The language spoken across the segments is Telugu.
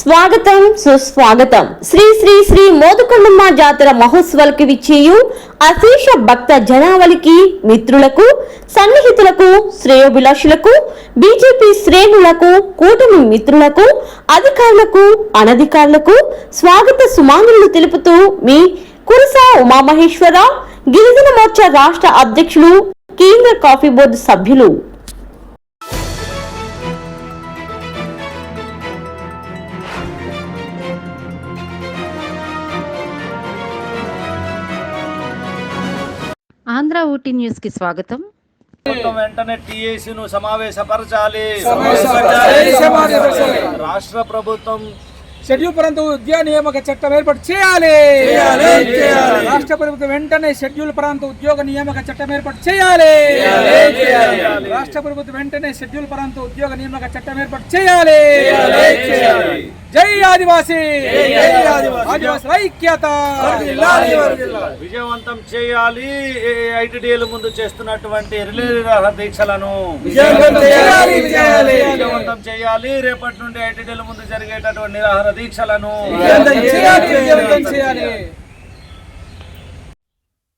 స్వాగతం సుస్వాగతం. శ్రీ శ్రీ శ్రీ మోదుకొండమ్మ జాతర మహోత్సవాలకు విచ్చేయు అశేష భక్త జనావళికి మిత్రులకు సన్నిహితులకు శ్రేయోభిలాషులకు బీజేపీ శ్రేణులకు కూటమి మిత్రులకు అధికారులకు అనధికారులకు స్వాగత సుమాంగులు తెలుపుతూ మీ కురసా ఉమామహేశ్వరరావు గిరిజన మోర్చా రాష్ట్ర అధ్యక్షులు కేంద్ర కాఫీ బోర్డు సభ్యులు. ఆంధ్ర ఊటీ న్యూస్కి స్వాగతం ప్రభుత్వం వెంటనే టీఏసీను సమావేశపరచాలి. రాష్ట్ర ప్రభుత్వం షెడ్యూల్ ప్రాంత ఉద్యోగ నియామక చట్టం ఏర్పాటు చేయాలి చేయాలి, చేయాలి. రాష్ట్ర ప్రభుత్వం వెంటనే షెడ్యూల్ ప్రాంత ఉద్యోగ నియామక చట్టం ఏర్పాటు చేయాలి చేయాలి. రాష్ట్ర ప్రభుత్వం వెంటనే షెడ్యూల్ ప్రాంత ఉద్యోగ నియామక చట్టం ఏర్పాటు చేయాలి చేయాలి. జై ఆదివాసీ! జై ఆదివాసీ. ఆదివాసుల ఐక్యత! విజయవంతం చేయాలి ఐటీడీఎల్ ముందు చేస్తున్నటువంటి రిలే దీక్షలను. విజయవంతం చేయాలి, చేయాలి. విజయవంతం చేయాలి. రేపటి నుండి ఐటీడీఎల్ ముందు జరిగేటటువంటి నిరాహార దీక్షలను.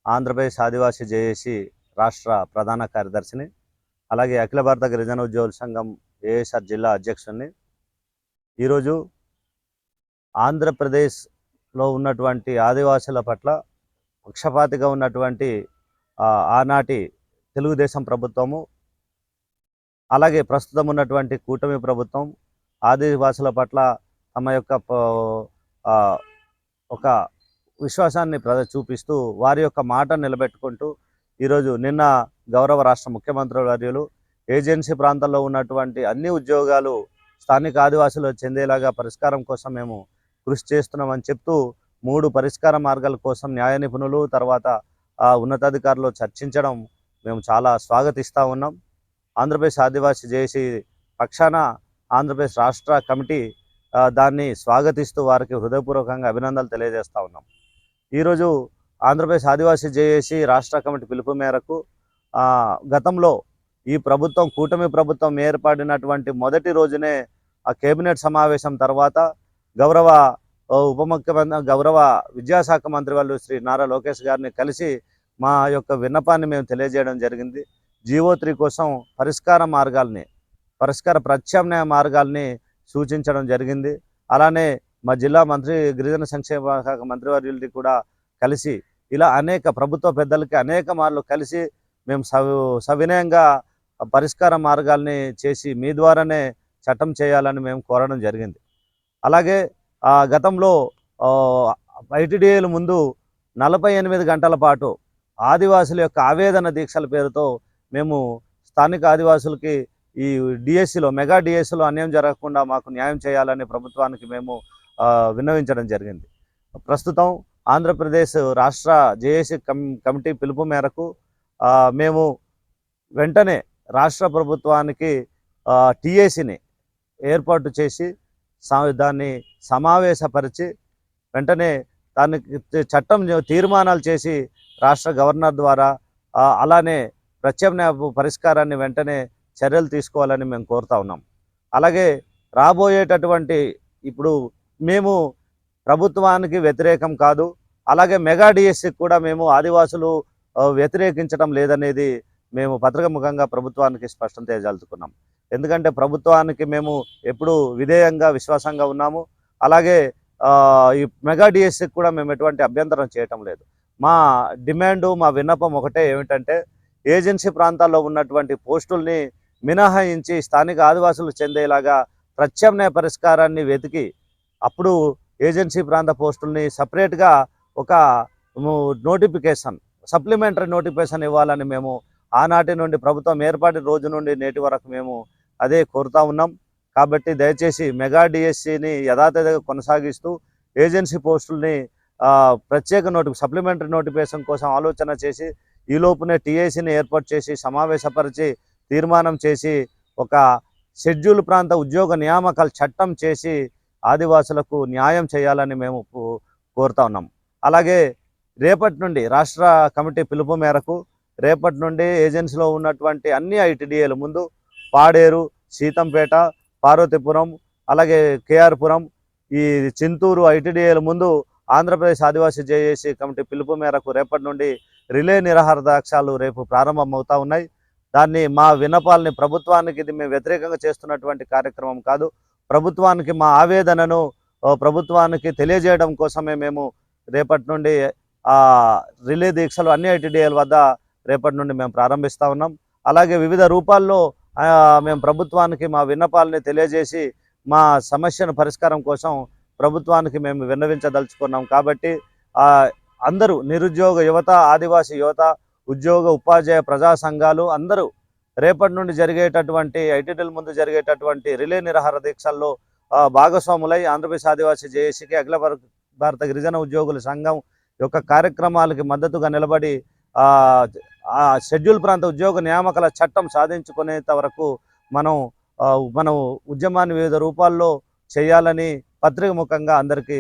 ఆంధ్రప్రదేశ్ ఆదివాసీ జేఏసీ రాష్ట్ర ప్రధాన కార్యదర్శిని అలాగే అఖిల భారత గిరిజన ఉద్యోగుల సంఘం ఏఎస్ఆర్ జిల్లా అధ్యక్షుడిని ఈరోజు ఆంధ్రప్రదేశ్లో ఉన్నటువంటి ఆదివాసుల పట్ల పక్షపాతిగా ఉన్నటువంటి ఆనాటి తెలుగుదేశం ప్రభుత్వము అలాగే ప్రస్తుతం ఉన్నటువంటి కూటమి ప్రభుత్వం ఆదివాసుల పట్ల తమ యొక్క ఒక విశ్వాసాన్ని ప్ర చూపిస్తూ వారి యొక్క మాట నిలబెట్టుకుంటూ ఈరోజు నిన్న గౌరవ రాష్ట్ర ముఖ్యమంత్రి వర్యులు ఏజెన్సీ ప్రాంతాల్లో ఉన్నటువంటి అన్ని ఉద్యోగాలు స్థానిక ఆదివాసులు చెందేలాగా పరిష్కారం కోసం మేము కృషి చేస్తున్నామని చెప్తూ మూడు పరిష్కార మార్గాల కోసం న్యాయ నిపుణులు తర్వాత ఆ ఉన్నతాధికారులు చర్చించడం మేము చాలా స్వాగతిస్తూ ఉన్నాం. ఆంధ్రప్రదేశ్ ఆదివాసీ జేసీ పక్షాన ఆంధ్రప్రదేశ్ రాష్ట్ర కమిటీ దాన్ని స్వాగతిస్తూ వారికి హృదయపూర్వకంగా అభినందనలు తెలియజేస్తూ ఉన్నాం. ఈరోజు ఆంధ్రప్రదేశ్ ఆదివాసీ జేఏసీ రాష్ట్ర కమిటీ పిలుపు మేరకు గతంలో ఈ ప్రభుత్వం కూటమి ప్రభుత్వం ఏర్పడినటువంటి మొదటి రోజునే ఆ కేబినెట్ సమావేశం తర్వాత గౌరవ ఆ, ఉప ముఖ్యమంత్రి గౌరవ విద్యాశాఖ మంత్రి వాళ్ళు శ్రీ నారా లోకేష్ గారిని కలిసి మా యొక్క విన్నపాన్ని మేము తెలియజేయడం జరిగింది. జీవో త్రీ కోసం పరిష్కార మార్గాల్ని పరిష్కార ప్రత్యామ్నాయ మార్గాల్ని సూచించడం జరిగింది. అలానే మా జిల్లా మంత్రి గిరిజన సంక్షేమ శాఖ మంత్రివర్యులది కూడా కలిసి ఇలా అనేక ప్రభుత్వ పెద్దలకి అనేక మార్లు కలిసి మేము సవి సవినయంగా పరిష్కార మార్గాల్ని చేసి మీ ద్వారానే చట్టం చేయాలని మేము కోరడం జరిగింది. అలాగే గతంలో ఐటీడీఏల ముందు నలభై ఎనిమిది గంటల పాటు ఆదివాసుల యొక్క ఆవేదన దీక్షల పేరుతో మేము స్థానిక ఆదివాసులకి ఈ డిఎస్సిలో మెగా డిఎస్సిలో అన్యాయం జరగకుండా మాకు న్యాయం చేయాలని ప్రభుత్వానికి మేము విన్నవించడం జరిగింది. ప్రస్తుతం ఆంధ్రప్రదేశ్ రాష్ట్ర జేఏసీ కమిటీ పిలుపు మేరకు మేము వెంటనే రాష్ట్ర ప్రభుత్వానికి టీఏసీని ఏర్పాటు చేసి దాన్ని సమావేశపరిచి వెంటనే దానికి చట్టం తీర్మానాలు చేసి రాష్ట్ర గవర్నర్ ద్వారా అలానే ప్రత్యామ్నాయ పరిష్కారాన్ని వెంటనే చర్యలు తీసుకోవాలని మేము కోరుతా ఉన్నాం. అలాగే రాబోయేటటువంటి ఇప్పుడు మేము ప్రభుత్వానికి వ్యతిరేకం కాదు అలాగే మెగా డిఎస్సికి కూడా మేము ఆదివాసులు వ్యతిరేకించడం లేదనేది మేము పత్రికాముఖంగా ప్రభుత్వానికి స్పష్టం చేయదలుచుకున్నాం ఎందుకంటే ప్రభుత్వానికి మేము ఎప్పుడు విధేయంగా విశ్వాసంగా ఉన్నాము. అలాగే ఈ మెగా డిఎస్సికి కూడా మేము ఎటువంటి అభ్యంతరం చేయటం లేదు. మా డిమాండు మా విన్నపం ఒకటే ఏమిటంటే ఏజెన్సీ ప్రాంతాల్లో ఉన్నటువంటి పోస్టుల్ని మినహాయించి స్థానిక ఆదివాసులు చెందేలాగా ప్రత్యామ్నాయ పరిష్కారాన్ని వెతికి అప్పుడు ఏజెన్సీ ప్రాంత పోస్టుల్ని సపరేట్గా ఒక నోటిఫికేషన్ సప్లిమెంటరీ నోటిఫికేషన్ ఇవ్వాలని మేము ఆనాటి నుండి ప్రభుత్వం ఏర్పాటు రోజు నుండి నేటి వరకు మేము అదే కోరుతా ఉన్నాం. కాబట్టి దయచేసి మెగా డిఎస్సిని యథాతథగా కొనసాగిస్తూ ఏజెన్సీ పోస్టుల్ని ప్రత్యేక నోటి సప్లిమెంటరీ నోటిఫికేషన్ కోసం ఆలోచన చేసి ఈ లోపునే టీఏసీని ఏర్పాటు చేసి సమావేశపరిచి తీర్మానం చేసి ఒక షెడ్యూల్ ప్రాంత ఉద్యోగ నియామకాలు చట్టం చేసి ఆదివాసులకు న్యాయం చేయాలని మేము కో- కోరుతా ఉన్నాం. అలాగే రేపటి నుండి రాష్ట్ర కమిటీ పిలుపు మేరకు రేపటి నుండి ఏజెన్సీలో ఉన్నటువంటి అన్ని ఐటీడీఏల ముందు పాడేరు సీతంపేట పార్వతీపురం అలాగే కేఆర్పురం ఈ చింతూరు ఐటీడీఏల ముందు ఆంధ్రప్రదేశ్ ఆదివాసీ జేఏసీ కమిటీ పిలుపు మేరకు రేపటి నుండి రిలే నిరాహార దాక్షాలు రేపు ప్రారంభమవుతా ఉన్నాయి. దాన్ని మా విన్నపాలని ప్రభుత్వానికి ఇది మేము వ్యతిరేకంగా చేస్తున్నటువంటి కార్యక్రమం కాదు. ప్రభుత్వానికి మా ఆవేదనను ప్రభుత్వానికి తెలియజేయడం కోసమే మేము రేపటి నుండి రిలే దీక్షలు అన్ని ఐటీడీఏల వద్ద రేపటి నుండి మేము ప్రారంభిస్తా ఉన్నాం. అలాగే వివిధ రూపాల్లో మేము ప్రభుత్వానికి మా విన్నపాలని తెలియజేసి మా సమస్యను పరిష్కారం కోసం ప్రభుత్వానికి మేము విన్నవించదలుచుకున్నాం. కాబట్టి అందరూ నిరుద్యోగ యువత ఆదివాసీ యువత ఉద్యోగ ఉపాధ్యాయ ప్రజా సంఘాలు అందరూ రేపటి నుండి జరిగేటటువంటి ఐటీటీల ముందు జరిగేటటువంటి రిలే నిరాహార దీక్షల్లో భాగస్వాములై ఆంధ్రప్రదేశ్ ఆదివాసీ జేఏసీకి అఖిల భారత గిరిజన ఉద్యోగుల సంఘం యొక్క కార్యక్రమాలకి మద్దతుగా నిలబడి ఆ, షెడ్యూల్ ప్రాంత ఉద్యోగ నియామకాల చట్టం సాధించుకునేంత వరకు మనం మనం ఉద్యమాన్ని వివిధ రూపాల్లో చేయాలని పత్రిక ముఖంగా అందరికీ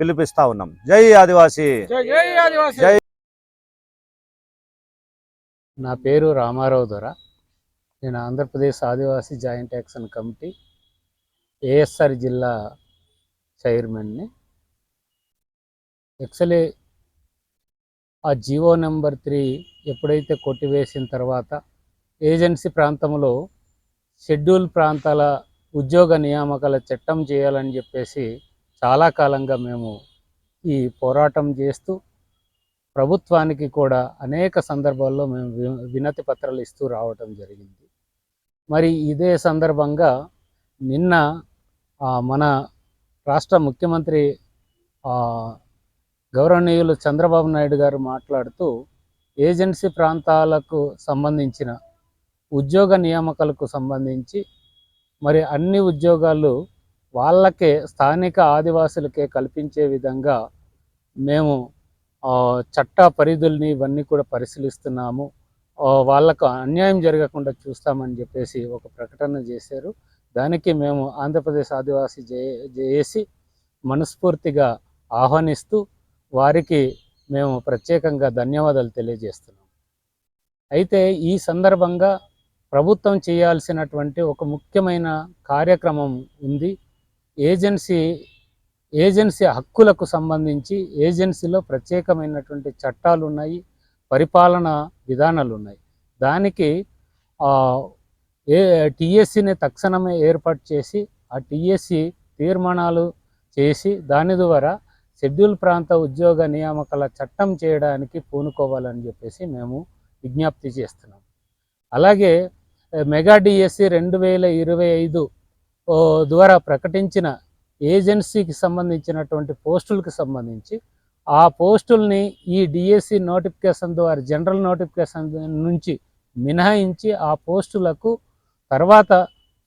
పిలిపిస్తా ఉన్నాం. జై ఆదివాసీ. జై జై ఆదివాసీ. జై. నా పేరు రామారావు దొర. నేను Andhra Pradesh Adivasi joint action committee ASR జిల్లా చైర్మన్ని. యాక్చువల్లీ ఆ జీవో నెంబర్ త్రీ ఎప్పుడైతే కొట్టివేసిన తర్వాత ఏజెన్సీ ప్రాంతంలో షెడ్యూల్ ప్రాంతాల ఉద్యోగ నియామకాల చట్టం చేయాలని చెప్పేసి చాలా కాలంగా మేము ఈ పోరాటం చేస్తూ ప్రభుత్వానికి కూడా అనేక సందర్భాల్లో మేము వినతి పత్రాలు ఇస్తూ రావటం జరిగింది. మరి ఇదే సందర్భంగా నిన్న మన రాష్ట్ర ముఖ్యమంత్రి గౌరవనీయులు చంద్రబాబు నాయుడు గారు మాట్లాడుతూ ఏజెన్సీ ప్రాంతాలకు సంబంధించిన ఉద్యోగ నియామకాలకు సంబంధించి మరి అన్ని ఉద్యోగాలు వాళ్ళకే స్థానిక ఆదివాసులకే కల్పించే విధంగా మేము చట్ట పరిధుల్ని ఇవన్నీ కూడా పరిశీలిస్తున్నాము. వాళ్ళకు అన్యాయం జరగకుండా చూస్తామని చెప్పేసి ఒక ప్రకటన చేశారు. దానికి మేము ఆంధ్రప్రదేశ్ ఆదివాసీ జే జేఏసి మనస్ఫూర్తిగా ఆహ్వానిస్తూ వారికి మేము ప్రత్యేకంగా ధన్యవాదాలు తెలియజేస్తున్నాం. అయితే ఈ సందర్భంగా ప్రభుత్వం చేయాల్సినటువంటి ఒక ముఖ్యమైన కార్యక్రమం ఉంది. ఏజెన్సీ ఏజెన్సీ హక్కులకు సంబంధించి ఏజెన్సీలో ప్రత్యేకమైనటువంటి చట్టాలు ఉన్నాయి పరిపాలన విధానాలు ఉన్నాయి దానికి ఏ టీఎస్సీని తక్షణమే ఏర్పాటు చేసి ఆ టీఎస్సీ తీర్మానాలు చేసి దాని ద్వారా షెడ్యూల్ ప్రాంత ఉద్యోగ నియామకాల చట్టం చేయడానికి పూనుకోవాలని చెప్పేసి మేము విజ్ఞప్తి చేస్తున్నాం. అలాగే మెగా డిఎస్సి రెండు వేల ఇరవై ఐదు ద్వారా ప్రకటించిన ఏజెన్సీకి సంబంధించినటువంటి పోస్టులకు సంబంధించి ఆ పోస్టుల్ని ఈ డిఎస్సి నోటిఫికేషన్ ద్వారా జనరల్ నోటిఫికేషన్ నుంచి మినహాయించి ఆ పోస్టులకు తర్వాత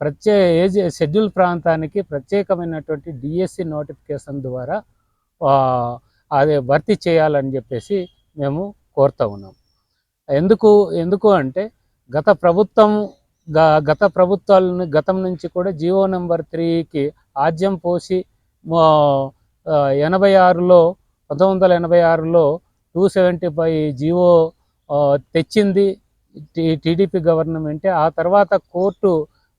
ప్రత్యే ఏజె షెడ్యూల్ ప్రాంతానికి ప్రత్యేకమైనటువంటి డిఎస్సి నోటిఫికేషన్ ద్వారా అది భర్తీ చేయాలని చెప్పేసి మేము కోరుతా ఉన్నాం. ఎందుకు ఎందుకు అంటే గత ప్రభుత్వం గ- గత ప్రభుత్వాలను గతం నుంచి కూడా జీవో నెంబర్ త్రీకి ఆద్యం పోసి ఎనభై ఆరులో పంతొమ్మిది వందల ఎనభై ఆరులో two seventy five G O తెచ్చింది టీడీపీ గవర్నమెంటే. ఆ తర్వాత కోర్టు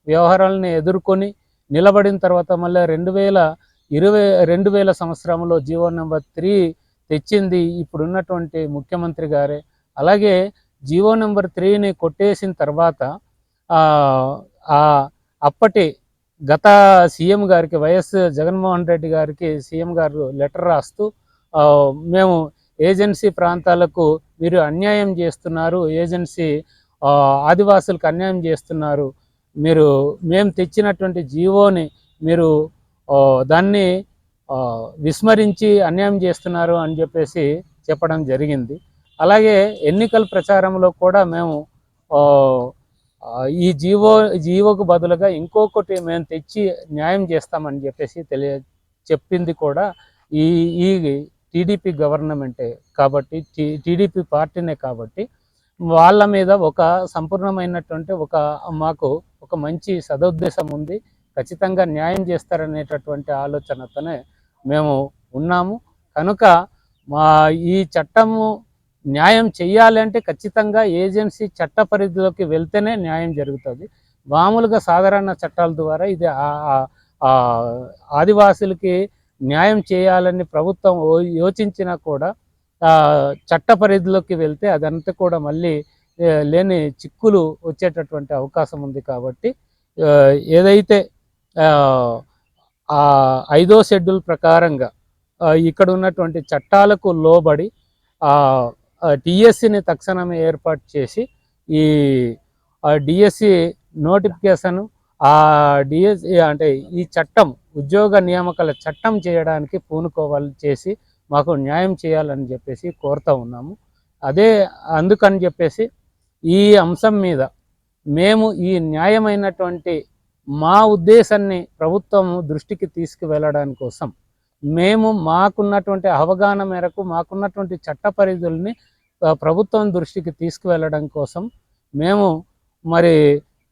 వ్యవహారాలను ఎదుర్కొని నిలబడిన తర్వాత మళ్ళీ రెండు వేల ఇరవై రెండు వేల సంవత్సరంలో జీవో నెంబర్ త్రీ తెచ్చింది ఇప్పుడున్నటువంటి ముఖ్యమంత్రి గారే. అలాగే జీవో నెంబర్ త్రీని కొట్టేసిన తర్వాత ఆ, అప్పటి గత సీఎం గారికి వైఎస్ జగన్మోహన్ రెడ్డి గారికి సీఎం గారు లెటర్ రాస్తూ మేము ఏజెన్సీ ప్రాంతాలకు మీరు అన్యాయం చేస్తున్నారు ఏజెన్సీ ఆదివాసులకు అన్యాయం చేస్తున్నారు మీరు మేము తెచ్చినటువంటి జీవోని మీరు దాన్ని విస్మరించి అన్యాయం చేస్తున్నారు అని చెప్పేసి చెప్పడం జరిగింది. అలాగే ఎన్నికల ప్రచారంలో కూడా మేము ఈ జీవో జీవోకు బదులుగా ఇంకొకటి మేము తెచ్చి న్యాయం చేస్తామని చెప్పేసి తెలియ చెప్పింది కూడా ఈ ఈ టీడీపీ గవర్నమెంటే కాబట్టి టీడీపీ పార్టీనే కాబట్టి వాళ్ళ మీద ఒక సంపూర్ణమైనటువంటి ఒక మాకు ఒక మంచి సదుద్దేశం ఉంది. ఖచ్చితంగా న్యాయం చేస్తారనేటటువంటి ఆలోచనతోనే మేము ఉన్నాము. కనుక మా ఈ చట్టము న్యాయం చేయాలంటే ఖచ్చితంగా ఏజెన్సీ చట్ట పరిధిలోకి వెళ్తేనే న్యాయం జరుగుతుంది. మామూలుగా సాధారణ చట్టాల ద్వారా ఇది ఆ- ఆదివాసులకి న్యాయం చేయాలని ప్రభుత్వం యోచించినా కూడా చట్ట పరిధిలోకి వెళ్తే అదంతా కూడా మళ్ళీ లేని చిక్కులు వచ్చేటటువంటి అవకాశం ఉంది కాబట్టి ఏదైతే ఆ, ఐదో షెడ్యూల్ ప్రకారంగా ఇక్కడ ఉన్నటువంటి చట్టాలకు లోబడి డిఎస్సిని తక్షణమే ఏర్పాటు చేసి ఈ డిఎస్సి నోటిఫికేషన్ ఆ డిఎస్సి అంటే ఈ చట్టం ఉద్యోగ నియామకాల చట్టం చేయడానికి పూనుకోవాలి చేసి మాకు న్యాయం చేయాలని చెప్పేసి కోరుతూ ఉన్నాము. అదే అందుకని చెప్పేసి ఈ అంశం మీద మేము ఈ న్యాయమైనటువంటి మా ఉద్దేశాన్ని ప్రభుత్వం దృష్టికి తీసుకువెళ్ళడం కోసం మేము మాకున్నటువంటి అవగాహన మేరకు మాకున్నటువంటి చట్ట పరిధుల్ని ప్రభుత్వం దృష్టికి తీసుకువెళ్ళడం కోసం మేము మరి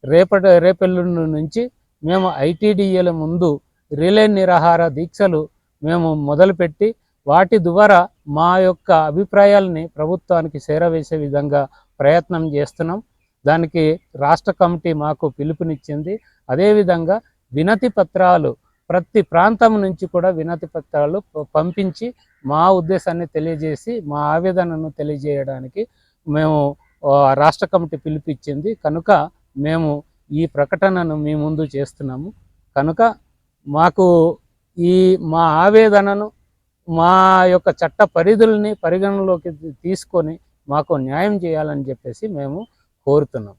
రేపటి రేపెల్లుండి నుంచి మేము ఐటీడీఏల ముందు రిలే నిరాహార దీక్షలు మేము మొదలుపెట్టి వాటి ద్వారా మా యొక్క అభిప్రాయాల్ని ప్రభుత్వానికి చేరవేసే విధంగా ప్రయత్నం చేస్తున్నాం. దానికి రాష్ట్ర కమిటీ మాకు పిలుపునిచ్చింది. అదేవిధంగా వినతి పత్రాలు ప్రతి ప్రాంతం నుంచి కూడా వినతి పత్రాలు పంపించి మా ఉద్దేశాన్ని తెలియజేసి మా ఆవేదనను తెలియజేయడానికి మేము రాష్ట్ర కమిటీ పిలిపించింది కనుక మేము ఈ ప్రకటనను మీ ముందు చేస్తున్నాము. కనుక మాకు ఈ మా ఆవేదనను మా యొక్క చట్ట పరిధుల్ని పరిగణలోకి తీసుకొని మాకు న్యాయం చేయాలని చెప్పేసి మేము కోరుతున్నాం.